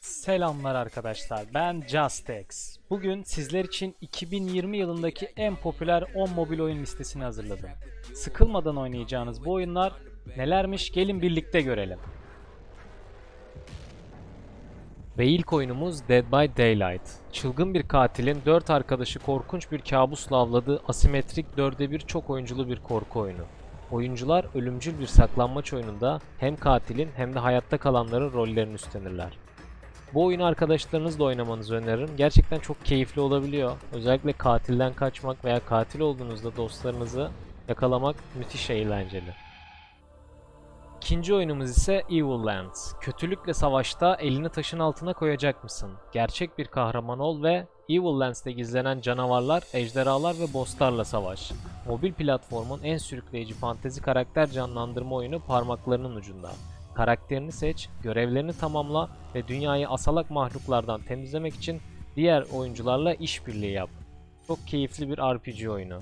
Selamlar arkadaşlar. Ben Justex. Bugün sizler için 2020 yılındaki en popüler 10 mobil oyun listesini hazırladım. Sıkılmadan oynayacağınız bu oyunlar nelermiş gelin birlikte görelim. Ve ilk oyunumuz Dead by Daylight. Çılgın bir katilin 4 arkadaşı korkunç bir kabusla avladığı asimetrik 4'e 1 çok oyunculu bir korku oyunu. Oyuncular ölümcül bir saklanmaç oyununda hem katilin hem de hayatta kalanların rollerini üstlenirler. Bu oyunu arkadaşlarınızla oynamanızı öneririm. Gerçekten çok keyifli olabiliyor. Özellikle katilden kaçmak veya katil olduğunuzda dostlarınızı yakalamak müthiş eğlenceli. İkinci oyunumuz ise Evil Lands. Kötülükle savaşta elini taşın altına koyacak mısın? Gerçek bir kahraman ol ve Evil Lands'te gizlenen canavarlar, ejderhalar ve bosslarla savaş. Mobil platformun en sürükleyici fantezi karakter canlandırma oyunu parmaklarının ucunda. Karakterini seç, görevlerini tamamla ve dünyayı asalak mahluklardan temizlemek için diğer oyuncularla işbirliği yap. Çok keyifli bir RPG oyunu.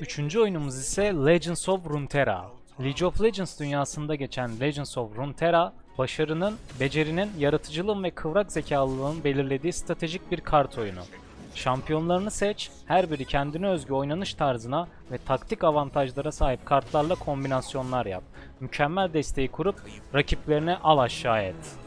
Üçüncü oyunumuz ise Legends of Runeterra. League of Legends dünyasında geçen Legends of Runeterra, başarının, becerinin, yaratıcılığın ve kıvrak zekalılığın belirlediği stratejik bir kart oyunu. Şampiyonlarını seç, her biri kendine özgü oynanış tarzına ve taktik avantajlara sahip kartlarla kombinasyonlar yap. Mükemmel desteği kurup rakiplerine al aşağı et.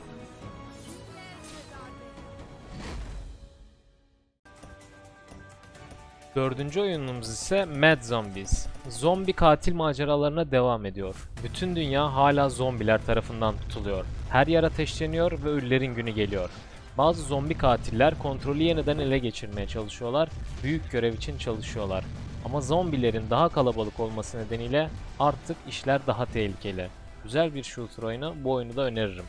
Dördüncü oyunumuz ise Mad Zombies. Zombi katil maceralarına devam ediyor. Bütün dünya hala zombiler tarafından tutuluyor. Her yer ateşleniyor ve ölülerin günü geliyor. Bazı zombi katiller kontrolü yeniden ele geçirmeye çalışıyorlar, büyük görev için çalışıyorlar. Ama zombilerin daha kalabalık olması nedeniyle artık işler daha tehlikeli. Güzel bir shooter oyunu, bu oyunu da öneririm.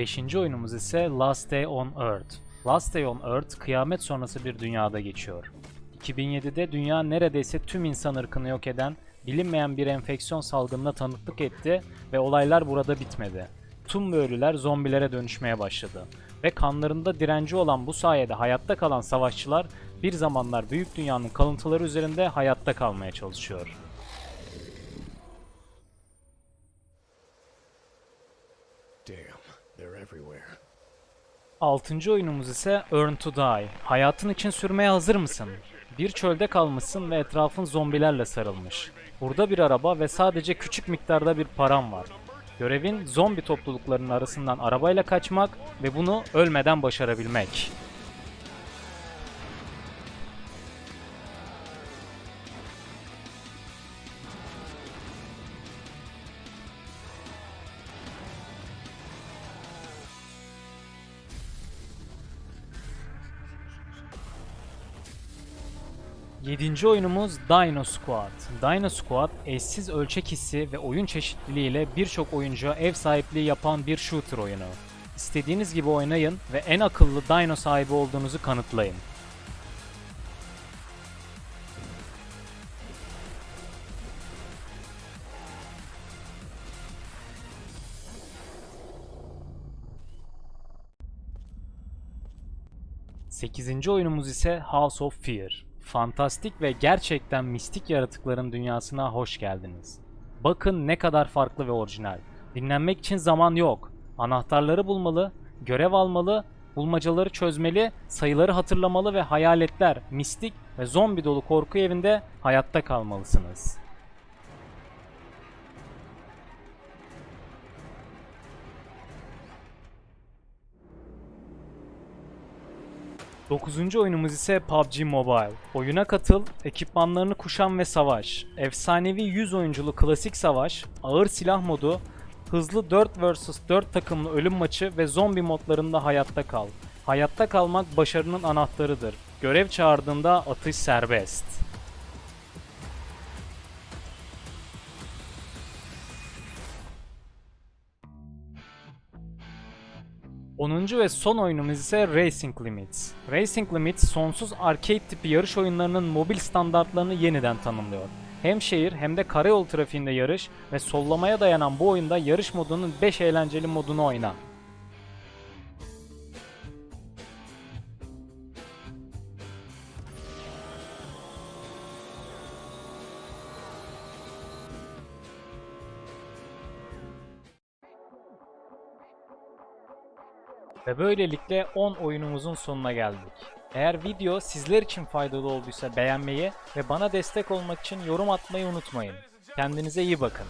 Beşinci oyunumuz ise Last Day on Earth. Last Day on Earth, kıyamet sonrası bir dünyada geçiyor. 2007'de dünya neredeyse tüm insan ırkını yok eden bilinmeyen bir enfeksiyon salgınına tanıklık etti ve olaylar burada bitmedi. Tüm ölüler zombilere dönüşmeye başladı. Ve kanlarında direnci olan bu sayede hayatta kalan savaşçılar bir zamanlar büyük dünyanın kalıntıları üzerinde hayatta kalmaya çalışıyor. Altıncı oyunumuz ise Earn to Die. Hayatın için sürmeye hazır mısın? Bir çölde kalmışsın ve etrafın zombilerle sarılmış. Burada bir araba ve sadece küçük miktarda bir param var. Görevin zombi topluluklarının arasından arabayla kaçmak ve bunu ölmeden başarabilmek. Yedinci oyunumuz Dino Squad. Dino Squad, eşsiz ölçek hissi ve oyun çeşitliliğiyle birçok oyuncuya ev sahipliği yapan bir shooter oyunu. İstediğiniz gibi oynayın ve en akıllı Dino sahibi olduğunuzu kanıtlayın. Sekizinci oyunumuz ise House of Fear. Fantastik ve gerçekten mistik yaratıkların dünyasına hoş geldiniz. Bakın ne kadar farklı ve orijinal. Dinlenmek için zaman yok. Anahtarları bulmalı, görev almalı, bulmacaları çözmeli, sayıları hatırlamalı ve hayaletler, mistik ve zombi dolu korku evinde hayatta kalmalısınız. Dokuzuncu oyunumuz ise PUBG Mobile. Oyuna katıl, ekipmanlarını kuşan ve savaş. Efsanevi 100 oyunculu klasik savaş, ağır silah modu, hızlı 4 vs 4 takımlı ölüm maçı ve zombi modlarında hayatta kal. Hayatta kalmak başarının anahtarıdır. Görev çağırdığında atış serbest. 10. ve son oyunumuz ise Racing Limits. Racing Limits sonsuz arcade tipi yarış oyunlarının mobil standartlarını yeniden tanımlıyor. Hem şehir hem de karayol trafiğinde yarış ve sollamaya dayanan bu oyunda yarış modunun 5 eğlenceli modunu oyna. Ve böylelikle 10 oyunumuzun sonuna geldik. Eğer video sizler için faydalı olduysa beğenmeyi ve bana destek olmak için yorum atmayı unutmayın. Kendinize iyi bakın.